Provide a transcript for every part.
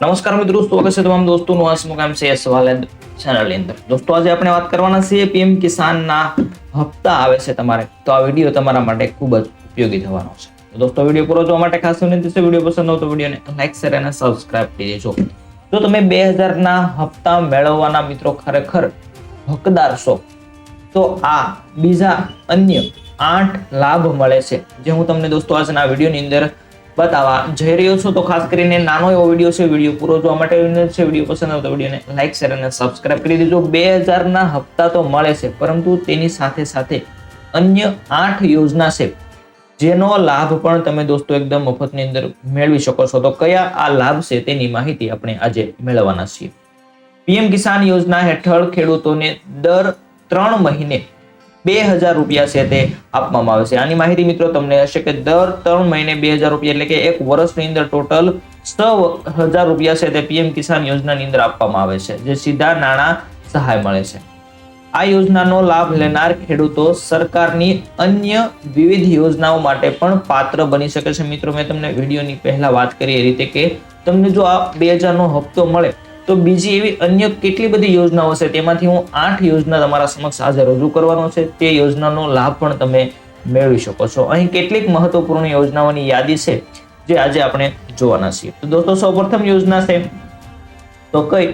નમસ્કાર મિત્રો, સ્વાગત છે તમામ દોસ્તોનું આ મુકામ છે સવાલ ચેનલની અંદર. દોસ્તો, આજે આપણે વાત કરવાના છીએ પીએમ કિસાનના હપ્તા આવે છે તમારે. તો આ વીડિયો તમારા માટે ખૂબ જ ઉપયોગી થવાનો છે. દોસ્તો, વીડિયો પૂરો જોવા માટે ખાસ વિનંતી છે, વીડિયો પસંદ હોય તો વિડીયોને લાઈક, શેર અને સબસ્ક્રાઇબ કરી દેજો. જો તમે બે હજારના હપ્તા મેળવવાના મિત્રો ખરેખર હકદાર છો, તો આ બીજા અન્ય આઠ લાભ મળે છે. જે હું તમને દોસ્તો, આજના વિડીયોની અંદર બતાવવા જઈ રહ્યો છું. તો ખાસ કરીને નાનો એવો વીડિયો છે, વીડિયો પૂરો જોવા માટે છે. વીડિયો પસંદ આવતો વિડીયોને લાઈક શેર અને સબસ્ક્રાઇબ કરી દેજો. બે હજારના હપ્તા તો મળે છે, પરંતુ તેની સાથે સાથે અન્ય આઠ યોજના છે, જેનો લાભ પણ તમે દોસ્તો એકદમ મફતની અંદર મેળવી શકો છો. તો કયા આ લાભ છે તેની માહિતી આપણે આજે મેળવવાના છીએ. પીએમ કિસાન યોજના હેઠળ ખેડૂતોને દર ત્રણ મહિને બે હજાર રૂપિયા છે તે આપવામાં આવે છે. આની માહિતી મિત્રો તમને હશે કે દર ત્રણ મહિને બે હજાર રૂપિયા એટલે કે એક વર્ષની અંદર ટોટલ છ હજાર રૂપિયા છે તે પીએમ કિસાન યોજનાની અંદર આપવામાં આવે છે, જે સીધા નાણાં સહાય મળે છે. આ યોજનાનો લાભ લેનાર ખેડૂતો સરકારની અન્ય વિવિધ યોજનાઓ માટે પણ પાત્ર બની શકે છે. મિત્રો, મેં તમને વિડીયોની પહેલા વાત કરી એ રીતે કે તમને જો આ બે હજારનો હપ્તો મળે તો બીજી એવી અન્ય કેટલી બધી યોજનાઓ છે? તેમાંથી હું આઠ યોજના તમારા સમક્ષ આજે રજૂ કરવાનો છે. તે યોજનાનો લાભ પણ તમે મેળવી શકો છો. અહીં કેટલીક મહત્વપૂર્ણ યોજનાઓની યાદી છે જે આજે આપણે જોવાના છીએ. તો દોસ્તો, સૌપ્રથમ યોજના છે. તો કઈ?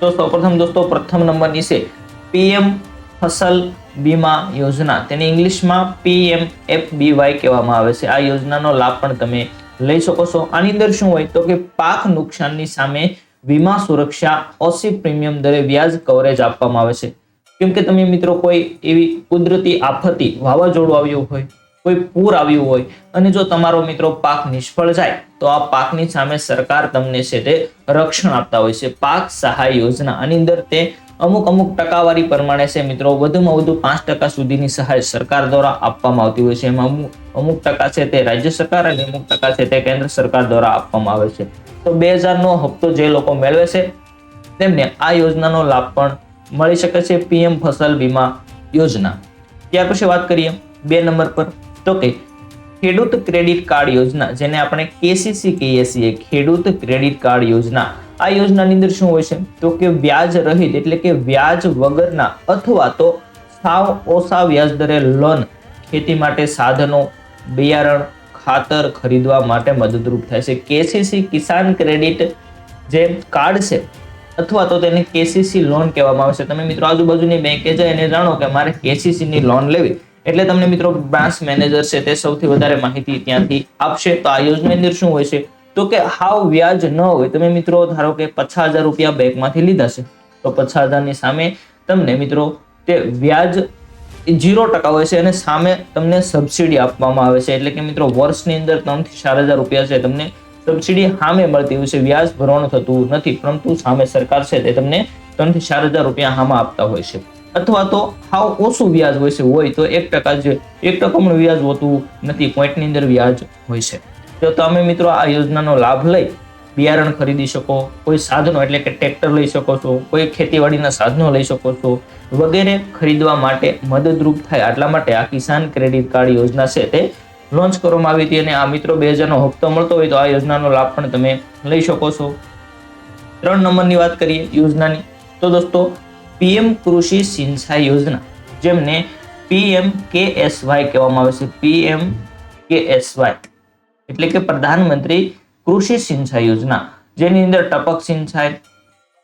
તો સૌપ્રથમ દોસ્તો, પ્રથમ નંબરની છે પીએમ ફસલ બીમા યોજના. તેને ઇંગ્લિશમાં પીએમ એફ બીવાય કહેવામાં આવે છે. આ યોજનાનો લાભ પણ તમે લઈ શકો છો. આની અંદર શું હોય? તો કે પાક નુકસાનની સામે વીમા સુરક્ષા ઓસી પ્રીમિયમ દરે વ્યાજ કવરેજ આપવામાં આવે છે. કેમ કે તમે મિત્રો કોઈ એવી કુદરતી આફતી વાવાઝોડું આવ્યું હોય, કોઈ પૂર આવ્યું હોય અને જો તમારો મિત્રો પાક નિષ્ફળ જાય, તો આ પાકની સામે સરકાર તમને છે તે રક્ષણ આપતા હોય છે. પાક સહાય યોજના આની અંદર તે અમુક અમુક ટકાવારી પ્રમાણે છે મિત્રો. વધુમાં વધુ પાંચ ટકા સુધીની સહાય સરકાર દ્વારા આપવામાં આવતી હોય છે. એમાં અમુક અમુક ટકા છે તે રાજ્ય સરકાર અને અમુક ટકા છે તે કેન્દ્ર સરકાર દ્વારા આપવામાં આવે છે. તો બે હજારનો હપ્તો જે લોકો મેળવે છે, તેમને આ યોજનાનો લાભ પણ મળી શકે છે. પીએમ ફસલ વીમા યોજના. ત્યાર પછી વાત કરીએ બે નંબર પર. તો કે ખેડૂત ક્રેડિટ કાર્ડ યોજના, જેને આપણે કેસીસી કહીએ છીએ. ખેડૂત ક્રેડિટ કાર્ડ યોજના. આ યોજનાની અંદર શું હોય છે? તો કે વ્યાજ રહિત એટલે કે વ્યાજ વગરના અથવા તો સાવ ઓછા વ્યાજ દરે લોન ખેતી માટે સાધનો, બિયારણ, ખાતર ખરીદવા માટે મદદરૂપ થાય છે. કેસીસી કિસાન ક્રેડિટ જે કાર્ડ છે અથવા તો તેને કેસીસી લોન કહેવામાં આવે છે. તમે મિત્રો આજુબાજુની બેંકે જાય અને જાણો કે મારે કેસીસીની લોન લેવી એટલે તમને મિત્રો બ્રાન્ચ મેનેજર છે તે સૌથી વધારે માહિતી ત્યાંથી આપશે. તો આ યોજનાની અંદર શું હોય છે? તો કે હાવ વ્યાજ ન હોય. તમે મિત્રો ધારો કે પચાસ હજાર રૂપિયા બેંકમાંથી લીધા છે. તો પચાસ હજારની સામે તમને મિત્રો તે વ્યાજ ઝીરો ટકા હોય છે અને સામે તમને સબસિડી આપવામાં આવે છે. એટલે કે મિત્રો વર્ષની અંદર ત્રણથી ચાર હજાર રૂપિયા છે તમને સબસિડી સામે મળતી હોય છે. વ્યાજ ભરવાનું થતું નથી, પરંતુ સામે સરકાર છે તે તમને ત્રણથી ચાર હજાર રૂપિયા હામાં આપતા હોય છે. અથવા તો હાવ ઓછું વ્યાજ હોય છે, હોય તો એક ટકા જે, એક ટકા પણ વ્યાજ હોતું નથી. પોઈન્ટની અંદર વ્યાજ હોય છે. તો તમે મિત્રો આ યોજનાનો લાભ લઈ બિયારણ ખરીદી શકો, કોઈ સાધનો એટલે કે ટ્રેક્ટર લઈ શકો છો, કોઈ ખેતીવાડીના સાધનો લઈ શકો છો, વગેરે ખરીદવા માટે મદદરૂપ થાય આટલા માટે આ કિસાન ક્રેડિટ કાર્ડ યોજના છે તે લોન્ચ કરવામાં આવી હતી અને આ મિત્રો બે હજારનો હપ્તો મળતો હોય તો આ યોજનાનો લાભ પણ તમે લઈ શકો છો. ત્રણ નંબરની વાત કરીએ યોજનાની, તો દોસ્તો પીએમ કૃષિ સિંચાઈ યોજના, જેમને પીએમ કે એસ વાય કહેવામાં આવે છે, પીએમ કે એસ વાય. એટલે કે પ્રધાનમંત્રી કૃષિ સિંચાઈ યોજના, જેની અંદર ટપક સિંચાઈ,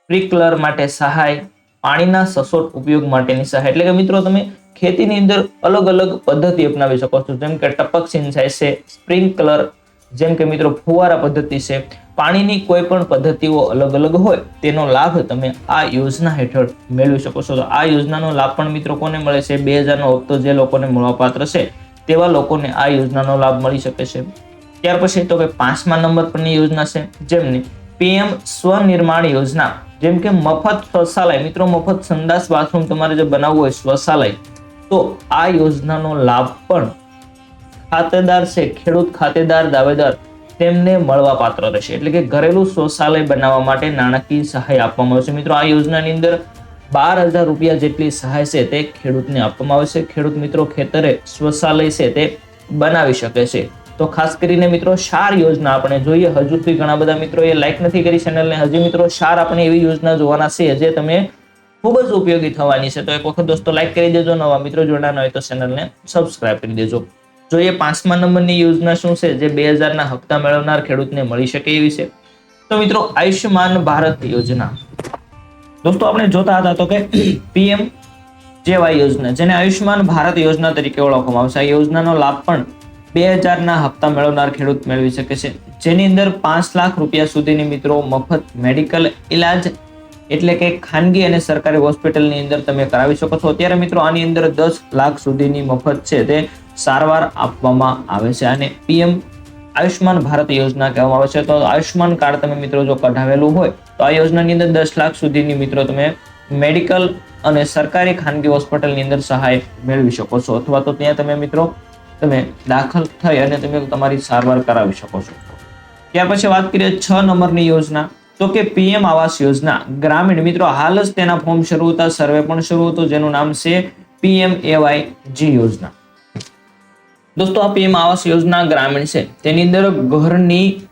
સ્પ્રિંકલર માટે સહાય, પાણીના સચોટ ઉપયોગ માટેની સહાય. એટલે કે મિત્રો તમે ખેતીની અંદર અલગ અલગ પદ્ધતિ અપનાવી શકો છો. જેમ કે ટપક સિંચાઈ છે, સ્પ્રિંકલર, જેમ કે મિત્રો ફુવારા પદ્ધતિ છે. પાણીની કોઈ પણ પદ્ધતિઓ અલગ અલગ હોય, તેનો લાભ તમે આ યોજના હેઠળ મેળવી શકો છો. આ યોજનાનો લાભ પણ મિત્રો કોને મળે છે? બે હજારનો હપ્તો જે લોકોને મળવાપાત્ર છે, તેવા લોકોને આ યોજનાનો લાભ મળી શકે છે. ત્યાર પછી તો કે પાંચમા નંબર પરની યોજના છે, જેમની પીએમ સ્વનિર્માણ યોજના, જેમ કે મફત શૌચાલય મિત્રો મફત સંદાસ બાથરૂમ તમારે જે બનાવવું હોય શૌચાલય તો આ યોજનાનો લાભ પણ ખાતેદાર છે, ખેડૂત ખાતેદાર, દાવેદાર તેમને મળવા પાત્ર રહેશે. એટલે કે ઘરેલું શૌચાલય બનાવવા માટે નાણાકીય સહાય આપવામાં આવશે. મિત્રો, આ યોજનાની અંદર બાર હજાર રૂપિયા જેટલી સહાય છે તે ખેડૂતને આપવામાં આવશે. ખેડૂત મિત્રો ખેતરે શૌચાલય છે તે બનાવી શકે છે. તો ખાસ કરીને મિત્રો, શાર યોજના આપણે જોઈએ. હજુ સુધી ઘણા બધા મિત્રો એ લાઈક નથી કરી ચેનલને હજી મિત્રો, શાર આપણે એવી યોજના જોવાના છે જે તમે ખૂબ જ ઉપયોગી થવાની છે. તો એક વખત દોસ્તો લાઈક કરી દેજો, નવા મિત્રો જોડાના હોય તો ચેનલને સબસ્ક્રાઇબ કરી દેજો. જોઈએ પાંચમા નંબરની યોજના શું છે? જે બે હજારના હપ્તા મેળવનાર ખેડૂતને મળી શકે એવી છે. તો મિત્રો, આયુષ્યમાન ભારત યોજના. દોસ્તો આપણે જોતા હતા તો કે પીએમ જેવાય યોજના, જેને આયુષ્યમાન ભારત યોજના તરીકે ઓળખવામાં આવશે આ યોજનાનો લાભ પણ બે હજારના હપ્તા મેળવનાર ખેડૂત મેળવી શકે છે. જેની અંદર પાંચ લાખ રૂપિયા સુધીની મિત્રો મફત મેડિકલ ઇલાજ એટલે કે ખાનગી અને સરકારી હોસ્પિટલની અંદર તમે કરાવી શકો છો. અત્યારે મિત્રો આની અંદર દસ લાખ સુધીની મફત છે તે સારવાર આપવામાં આવે છે અને પીએમ આયુષ્માન ભારત યોજના કહેવામાં આવે છે. તો આયુષ્માન કાર્ડ તમે મિત્રો જો કઢાવેલું હોય, તો આ યોજનાની અંદર દસ લાખ સુધીની મિત્રો તમે મેડિકલ અને સરકારી ખાનગી હોસ્પિટલની અંદર સહાય મેળવી શકો છો. અથવા તો ત્યાં તમે મિત્રો તમે દાખલ થઈ અને તમે તમારી સારવાર કરાવી શકો છો. ત્યાર પછી વાત કરીએ છ નંબરની યોજના. તો કે પીએમ આવાસ યોજના. ગ્રામીણ મિત્રો, હાલ જ તેના ફોર્મ શરૂ હતા સર્વે પણ શરૂ હતો, જેનું નામ છે પીએમ એવાય જી યોજના. દોસ્તો, આ પીએમ આવાસ યોજના ગ્રામીણ છે. તેની અંદર ઘરની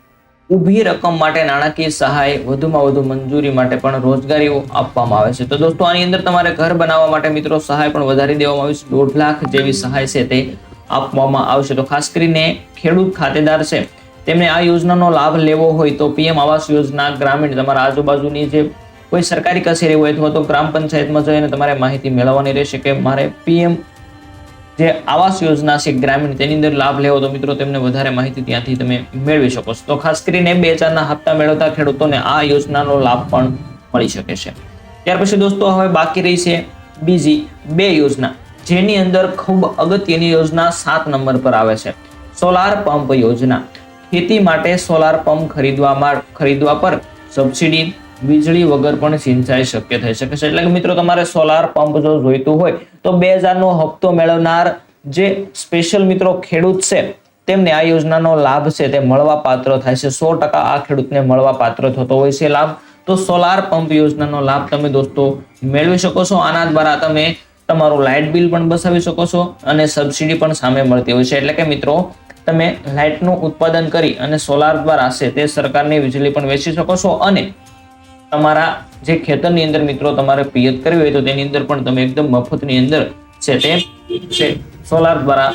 ઊભી રકમ માટે નાણાકીય સહાય, વધુમાં વધુ મંજૂરી માટે પણ રોજગારીઓ આપવામાં આવે છે. તો દોસ્તો, આની અંદર તમારે ઘર બનાવવા માટે મિત્રો સહાય પણ વધારી દેવામાં આવી છે. દોઢ લાખ જેવી સહાય છે તે આપવામાં આવશે. તો ખાસ કરીને ખેડૂત ખાતેદાર છે, તેમને આ યોજનાનો લાભ લેવો હોય તો પીએમ આવાસ યોજના, ગ્રામીણ, તમારા આજુબાજુની જે કોઈ સરકારી કચેરી હોય અથવા તો ગ્રામ પંચાયતમાં જઈને તમારે માહિતી મેળવવાની રહેશે કે મારે પીએમ જે આવાસ યોજના છે, ગ્રામીણ, તેની અંદર લાભ લેવો. તો મિત્રો, તેમને વધારે માહિતી ત્યાંથી તમે મેળવી શકો છો. તો ખાસ કરીને બે હજારના હપ્તા મેળવતા ખેડૂતોને આ યોજનાનો લાભ પણ મળી શકે છે. ત્યાર પછી દોસ્તો, હવે બાકી રહી છે બીજી બે યોજના. જેની અંદર ખૂબ અગત્યની યોજના સાત નંબર પર આવે છે. સોલાર પંપ યોજના. ખેતી માટે સોલાર પંપ ખરીદવામાં ખરીદવા પર સબસિડી, વીજળી વગર પણ સિંચાઈ શક્ય થઈ શકે છે. એટલે કે મિત્રો, તમારે સોલાર પંપ જો જોઈતું હોય, તો બે હજારનો હપ્તો મેળવનાર જે સ્પેશિયલ મિત્રો ખેડૂત છે, તેમને આ યોજનાનો લાભ છે તે મળવા પાત્ર થાય છે. સો ટકા આ ખેડૂતને મળવા પાત્ર થતો હોય છે લાભ. તો સોલાર પંપ યોજનાનો લાભ તમે દોસ્તો મેળવી શકો છો. આના દ્વારા તમે તમારું લાઇટ બિલ પણ બસાવી શકો છો અને સબસિડી પણ સામે મળતી હોય છે. એટલે કે મિત્રો, તમે લાઇટનું ઉત્પાદન કરી અને સોલાર દ્વારા છે તે સરકારની વીજળી પણ વેચી શકો છો અને તમારા જે ખેતરની અંદર મિત્રો તમારે પિયત કરવી હોય તો તેની અંદર પણ તમે એકદમ મફતની અંદર છે તે સોલાર દ્વારા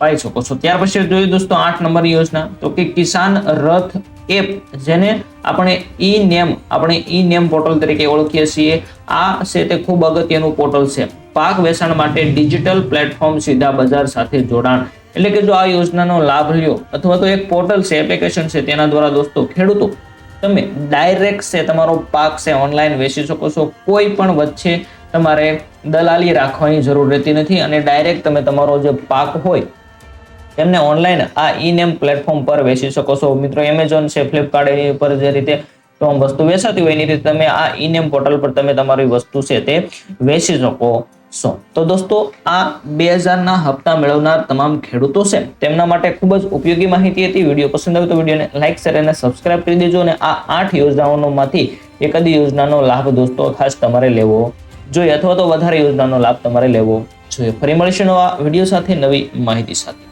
પાઈ શકો છો. ત્યાર પછી જોઈએ દોસ્તો આઠ નંબરની યોજના. તો કે કિસાન રથ એપ જેને આપણે ઈ નેમ આપણે ઈ નેમ પોર્ટલ તરીકે ઓળખીએ છીએ. આ છે તે ખૂબ અગત્યનું પોર્ટલ છે. પાક વેચાણ માટે ડિજિટલ પ્લેટફોર્મ સીધા બજાર સાથે જોડાણ. એટલે કે જો આ યોજનાનો લાભ લ્યો, અથવા તો એક પોર્ટલ છે, એપ્લિકેશન છે, તેના દ્વારા દોસ્તો ખેડૂતો, તમે ડાયરેક્ટ છે, તમારો પાક છે, ઓનલાઈન વેચી શકો છો. કોઈ પણ વચ્ચે તમારે દલાલી રાખવાની જરૂર રહેતી નથી અને ડાયરેક્ટ તમે તમારો જે પાક હોય તેમને ઓનલાઈન આ ઈ નેમ પ્લેટફોર્મ પર વેચી શકો છો. મિત્રો એમેઝોન છે ફ્લિપકાર્ટ એની પર જે રીતે વસ્તુ વેચાતી હોય, એની રીતે તમે આ ઈ નેમ પોર્ટલ પર તમે તમારી વસ્તુ છે તે વેચી શકો છો. તો દોસ્તો, આ બે હજારના હપ્તા મેળવનાર તમામ ખેડૂતો છે, તેમના માટે ખૂબ જ ઉપયોગી માહિતી હતી. વીડિયો પસંદ આવે તો વિડીયોને લાઈક શેર અને સબસ્ક્રાઇબ કરી દેજો અને આ આઠ યોજનાઓમાંથી એકાદી યોજનાનો લાભ દોસ્તો ખાસ તમારે લેવો જોઈએ, અથવા તો વધારે યોજનાનો લાભ તમારે લેવો જોઈએ. ફરી મળીશું નવા વીડિયો સાથે નવી માહિતી સાથે.